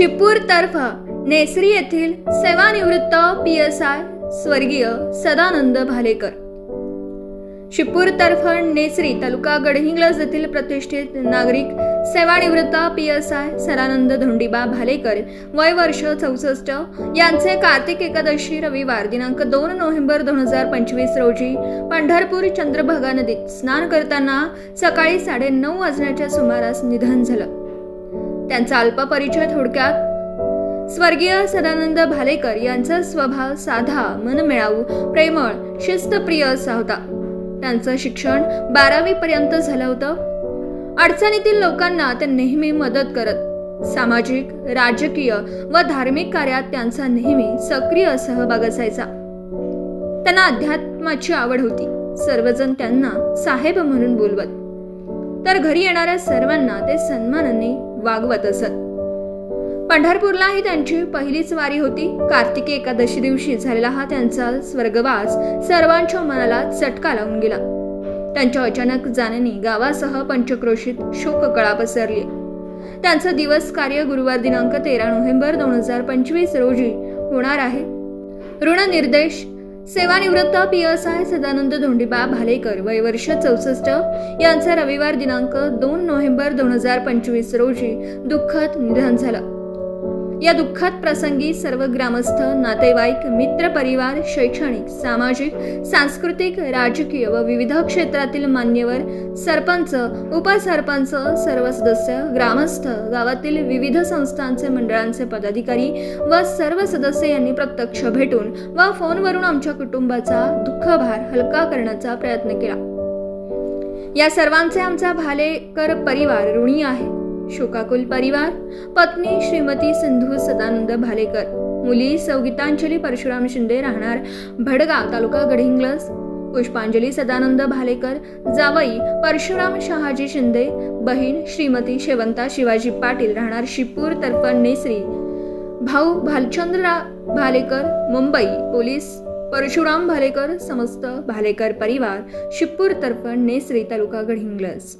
शिपूर तर्फ नेसरी येथील सेवानिवृत्त पी एस आय स्वर्गीय सदानंद भालेकर. शिपूर तर्फ नेसरी तालुका गडहिंग्लज येथील प्रतिष्ठित नागरिक सेवानिवृत्त P S I Sadanand Dhondiba Bhalekar वय वर्ष चौसष्ट. यांचे कार्तिक एकादशी रविवार दिनांक दोन नोव्हेंबर दोन हजार पंचवीस रोजी पंढरपूर चंद्रभागा नदीत स्नान करताना सकाळी साडेनऊ वाजण्याच्या सुमारास निधन झालं. त्यांचा अल्प परिचय थोडक्यात? स्वर्गीय सदानंद भालेकर यांचा स्वभाव साधा मनमिळावू प्रेमळ शिस्तप्रिय असा होता. त्यांचं शिक्षण बारावी पर्यंत झालं होतं. अडचणीतील लोकांना ते नेहमी मदत करत सामाजिक राजकीय व धार्मिक कार्यात त्यांचा नेहमी सक्रिय सहभाग असायचा. त्यांना अध्यात्माची आवड होती सर्वजण त्यांना साहेब म्हणून बोलवत. तर घरी येणाऱ्या सर्वांना ते सन्मानाने वागवत असत. पंढरपूरला ही त्यांची पहिलीच वारी होती. कार्तिकी एकादशी दिवशी झालेला हा त्यांचा स्वर्गवास सर्वांच्या मनाला चटका लावून गेला. त्यांच्या अचानक जाण्याने गावासह पंचक्रोशीत शोककळा पसरली. त्यांचं दिवस कार्य गुरुवार दिनांक तेरा नोव्हेंबर दोन हजार पंचवीस रोजी होणार आहे. ऋण निर्देश सेवानिवृत्त P S I Sadanand Dhondiba Bhalekar वय वर्ष चौसष्ट. यांचा रविवार दिनांक दोन नोव्हेंबर दोन हजार पंचवीस रोजी दुःखद निधन झालं. या दुःखात प्रसंगी सर्व ग्रामस्थ नातेवाईक मित्र परिवार शैक्षणिक सामाजिक सांस्कृतिक राजकीय व विविध क्षेत्रातील मान्यवर सरपंच उपसरपंच सर्व सदस्य ग्रामस्थ गावातील विविध संस्थांचे मंडळांचे पदाधिकारी व सर्व सदस्य यांनी प्रत्यक्ष भेटून व फोनवरून आमच्या कुटुंबाचा दुःखभार हलका करण्याचा प्रयत्न केला. या सर्वांचे आमचा भालेकर परिवार ऋणी आहे. शोकाकुल परिवार पत्नी श्रीमती सिंधू सदानंद भालेकर मुली सौगीतांजली परशुराम शिंदे राहणार भडगाव तालुका गडहिंग्लज पुष्पांजली सदानंद भालेकर जावई परशुराम शहाजी शिंदे बहीण श्रीमती शेवंता शिवाजी पाटील राहणार शिपूर तर्फण नेसरी भाऊ भालचंद्र भालेकर मुंबई पोलीस परशुराम भालेकर समस्त भालेकर परिवार शिपूर तर्फण नेसरी तालुका गडहिंग्लज